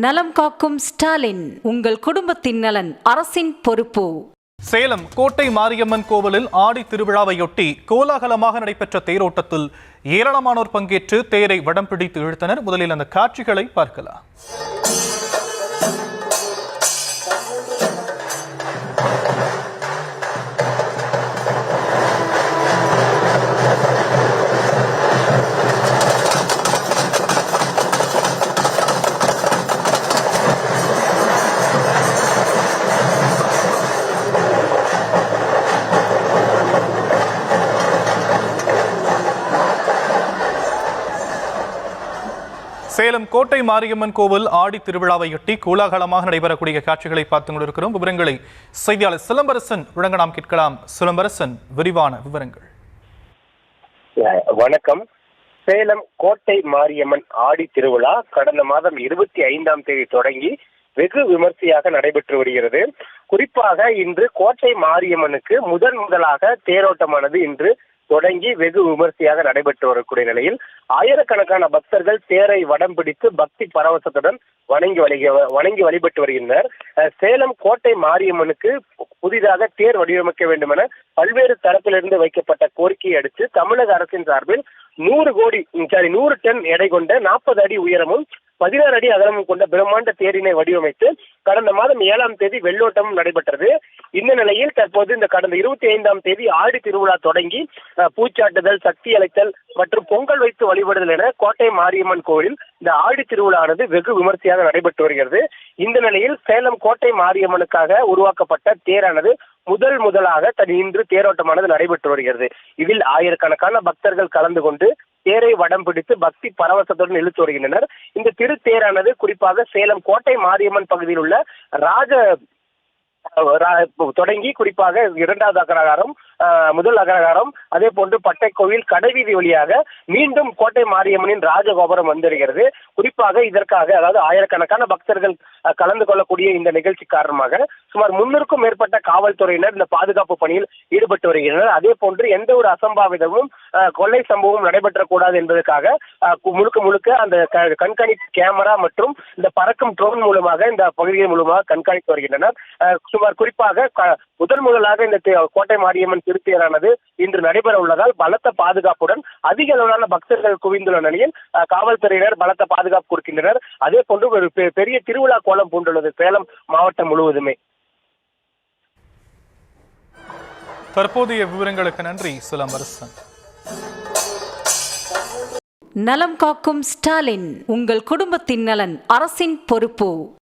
நலம் காக்கும் ஸ்டாலின் உங்கள் குடும்பத்தின் நலன் அரசின் பொறுப்பு. சேலம் கோட்டை மாரியம்மன் கோவிலில் ஆடி திருவிழாவையொட்டி கோலாகலமாக நடைபெற்ற தேரோட்டத்தில் ஏராளமானோர் பங்கேற்று தேரை வடம் பிடித்து இழுத்தனர். முதலில் அந்த காட்சிகளை பார்க்கலாம். சேலம் கோட்டை மாரியம்மன் கோவில் ஆடி திருவிழாவையொட்டி கோலாகலமாக நடைபெறக்கூடிய காட்சிகளை பார்த்து கொண்டிருக்கிறோம். விவரங்களை செய்தியாளர் சிலம்பரசன் வழங்க நாம் கேட்கலாம். சிலம்பரசன் விரிவான விவரங்கள். வணக்கம். சேலம் கோட்டை மாரியம்மன் ஆடி திருவிழா கடந்த மாதம் இருபத்தி ஐந்தாம் தேதி தொடங்கி வெகு விமர்சையாக நடைபெற்று வருகிறது. குறிப்பாக இன்று கோட்டை மாரியம்மனுக்கு முதன் முதலாக தேரோட்டமானது இன்று தொடங்கி வெகு விமர்சையாக நடைபெற்று வரக்கூடிய நிலையில் ஆயிரக்கணக்கான பக்தர்கள் தேரை வடம் பிடித்து பக்தி பரவசத்துடன் வணங்கி வழிக வணங்கி வழிபட்டு வருகின்றனர். சேலம் கோட்டை மாரியம்மனுக்கு புதிதாக தேர் வடிவமைக்க வேண்டும் என பல்வேறு தரப்பிலிருந்து வைக்கப்பட்ட கோரிக்கையை அடுத்து தமிழக அரசின் சார்பில் நூறு கோடி சாரி நூறு டன் எடை கொண்ட நாற்பது அடி உயரமும் பதினாறு அடி அகலமும் கொண்ட பிரம்மாண்ட தேரினை வடிவமைத்து கடந்த மாதம் ஏழாம் தேதி வெள்ளோட்டமும் நடைபெற்றது. இந்த நிலையில் தற்போது இந்த கடந்த இருபத்தி ஐந்தாம் தேதி ஆடி திருவிழா தொடங்கி அஹ், பூச்சாட்டுதல் சக்தி அழைத்தல் மற்றும் பொங்கல் வைத்து வழிபடுதல் என கோட்டை மாரியம்மன் கோவில் இந்த ஆடி திருவிழானது வெகு விமர்சையாக நடைபெற்று வருகிறது. இந்த நிலையில் சேலம் கோட்டை மாரியம்மனுக்காக உருவாக்கப்பட்ட தேரானது முதல் முதலாக தன் இன்று தேரோட்டமானது நடைபெற்று வருகிறது. இதில் ஆயிரக்கணக்கான பக்தர்கள் கலந்து கொண்டு தேரை வடம் பிடித்து பக்தி பரவசத்துடன் இழுத்து வருகின்றனர். இந்த திருத்தேரானது குறிப்பாக சேலம் கோட்டை மாரியம்மன் பகுதியில் உள்ள ராஜ ரா- தொடங்கி குறிப்பாக இரண்டாவது அகரகாரம் முதல் அகரகாரம் அதே போன்று பட்டை கோவில் கடைவீதி வழியாக மீண்டும் கோட்டை மாரியம்மனின் ராஜகோபுரம் வந்திருக்கிறது. குறிப்பாக இதற்காக அதாவது ஆயிரக்கணக்கான பக்தர்கள் கலந்து கொள்ளக்கூடிய இந்த நிகழ்ச்சி காரணமாக சுமார் முன்னூறுக்கும் மேற்பட்ட காவல்துறையினர் இந்த பாதுகாப்பு பணியில் ஈடுபட்டு வருகின்றனர். அதே போன்று எந்த ஒரு அசம்பாவிதமும் கொள்ளை சம்பவம் நடைபெற்றக்கூடாது என்பதற்காக முழுக்க முழுக்க அந்த க- கண்காணிப்பு கேமரா மற்றும் இந்த பறக்கும் ட்ரோன் மூலமாக இந்த பகுதியின் மூலமாக கண்காணித்து வருகின்றனர். சுமார் குறிப்பாக க- முதன் முதலாக இந்த கோட்டை மாரியம்மன் திருத்தேரானது இன்று நடைபெற உள்ளதால் பலத்த பாதுகாப்புடன் அதிக அளவிலான பக்தர்கள் குவிந்துள்ள நிலையில் காவல்துறையினர் பலத்த பாதுகாப்பு கொடுக்கின்றனர். அதே போன்று ஒரு பெரிய திருவிழா கோலம் பூண்டுள்ளது சேலம் மாவட்டம் முழுவதுமே. தற்போதைய விவரங்களுக்கு நன்றி சிலம்பரசன். நலம் காக்கும் ஸ்டாலின் உங்கள் குடும்பத்தின் நலன் அரசின் பொறுப்பு.